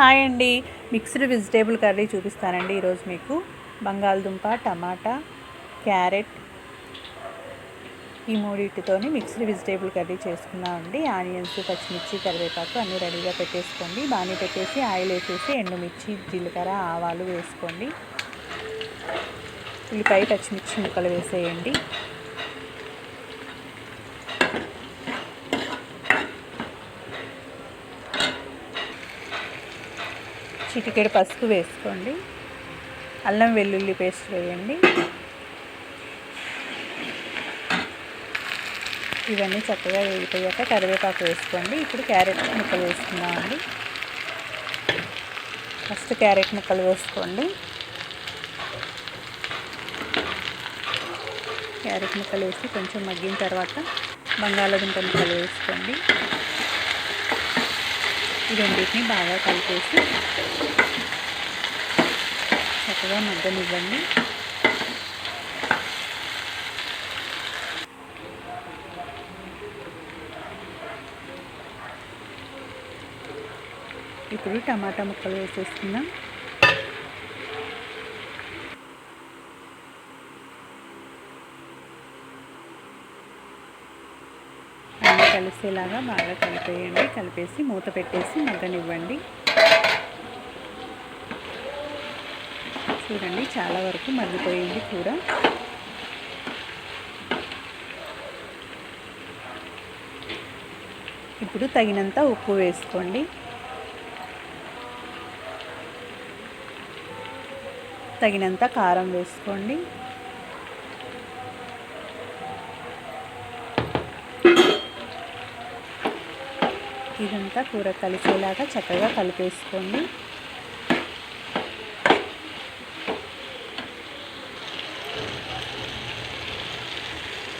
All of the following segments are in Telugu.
హాయ్ అండి. మిక్స్డ్ వెజిటేబుల్ కర్రీ చూపిస్తానండి ఈరోజు మీకు. బంగాళదుంప టమాటా క్యారెట్ ఈ మూడింటితోని మిక్స్డ్ వెజిటేబుల్ కర్రీ చేసుకున్నామండి ఆనియన్స్ పచ్చిమిర్చి కరివేపాకు అన్నీ రెడీగా పెట్టేసుకోండి. బాగానే పెట్టేసి ఆయిల్ వేసేసి ఎండుమిర్చి జీలకర్ర ఆవాలు వేసుకోండి. ఉల్లిపాయ పచ్చిమిర్చి ముక్కలు వేసేయండి. చిటికెడు పసుపు వేసుకోండి. అల్లం వెల్లుల్లి పేస్ట్ వేయండి. ఇవన్నీ చక్కగా వేగిపోయాక కరివేపాకు వేసుకోండి. ఇప్పుడు క్యారెట్ ముక్కలు వేసుకుందామండి ఫస్ట్ క్యారెట్ ముక్కలు వేసుకోండి. క్యారెట్ ముక్కలు వేసి కొంచెం మగ్గిన తర్వాత బంగాళాదుంప ముక్కలు వేసుకోండి. ఈ రెండింటిని బాగా కలిపేసి చక్కగా మగ్గనివ్వండి. ఇప్పుడు టమాటా ముక్కలు వేసేసుకుందాం. అన్నీ కలిసేలాగా బాగా కలిపేయండి. కలిపేసి మూత పెట్టేసి మగ్గనివ్వండి. చూడండి చాలా వరకు మగ్గిపోయింది కూర ఇప్పుడు తగినంత ఉప్పు వేసుకోండి. తగినంత కారం వేసుకోండి. ఇదంతా కూర కలిసేలాగా చక్కగా కలిపేసుకోండి.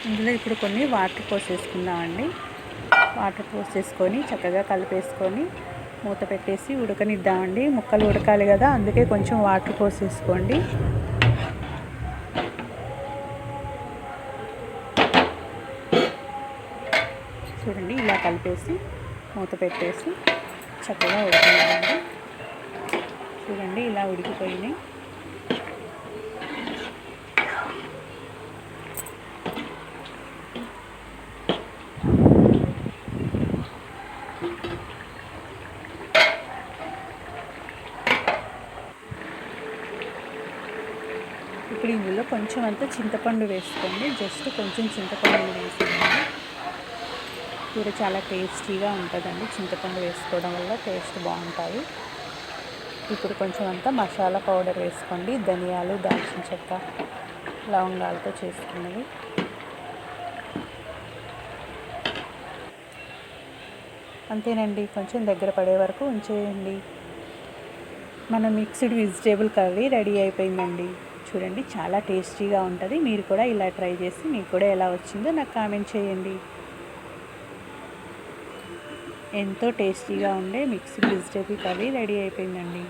ఇందులో ఇప్పుడు కొన్ని వాటర్ పోసేసుకుందామండి వాటర్ పోసేసుకొని చక్కగా కలిపేసుకొని మూత పెట్టేసి ఉడకనిద్దామండి. ముక్కలు ఉడకాలి కదా అందుకే కొంచెం వాటర్ పోసేసుకోండి చూడండి ఇలా కలిపేసి మూత పెట్టేసి చక్కగా ఉడకనివ్వండి చూడండి ఇలా ఉడికిపోయినాయి. ఇప్పుడు ఇందులో కొంచెం అంతా చింతపండు వేసుకోండి. జస్ట్ కొంచెం చింతపండు వేసుకోండి. కూర చాలా టేస్టీగా ఉంటుందండి. చింతపండు వేసుకోవడం వల్ల టేస్ట్ బాగుంటాయి. ఇప్పుడు కొంచెం అంతా మసాలా పౌడర్ వేసుకోండి. ధనియాలు దాల్చిన చెక్క లవంగాలతో చేసుకున్నది అంతేనండి. కొంచెం దగ్గర పడే వరకు ఉంచేయండి. మన మిక్స్డ్ వెజిటేబుల్ కర్రీ రెడీ అయిపోయిందండి. చూడండి చాలా టేస్టీగా ఉంటుంది. మీరు కూడా ఇలా ట్రై చేసి మీకు కూడా ఎలా వచ్చిందో నాకు కామెంట్ చేయండి. ఎంతో టేస్టీగా ఉండే మిక్స్డ్ వెజిటేబుల్ కర్రీ రెడీ అయిపోయిందండి.